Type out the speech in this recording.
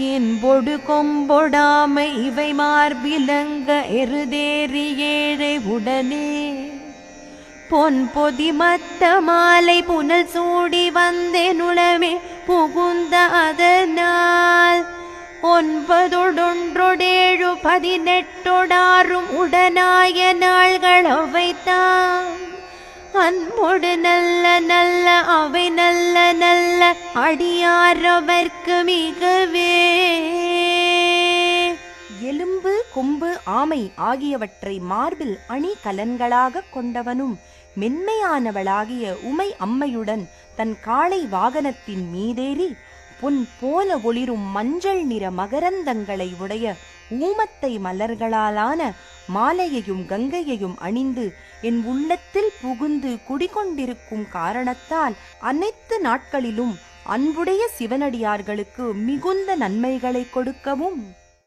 என்பொடு கொம்பொடாமை இவை மார்பிலங்க எருதேறி ஏழை உடனே. பொன் பொதி மத்த மாலை புனல் சூடி வந்தேனுளமே புகுந்த அதனால். ஒன்பதொடொன்றொடேழு பதினெட்டொடாரும் உடனாய நாள்கள் அவைத்தான் அன்போடு நல்ல நல்ல அவை அடியாரவர்க்கு மிகவே. எலும்பு கொம்பு ஆமை ஆகியவற்றை மார்பில் அணி கலன்களாக கொண்டவனும் மென்மையானவளாகிய உமை அம்மையுடன் தன் காளை வாகனத்தின் மீதேறி பொன் போல ஒளிரும் மஞ்சள் நிற மகரந்தங்களை உடைய ஊமத்தை மலர்களாலான மாலையையும் கங்கையையும் அணிந்து என் உள்ளத்தில் புகுந்து குடிகொண்டிருக்கும் காரணத்தால் அனைத்து நாட்களிலும் அன்புடைய சிவனடியார்களுக்கு மிகுந்த நன்மைகளை கொடுக்கவும்.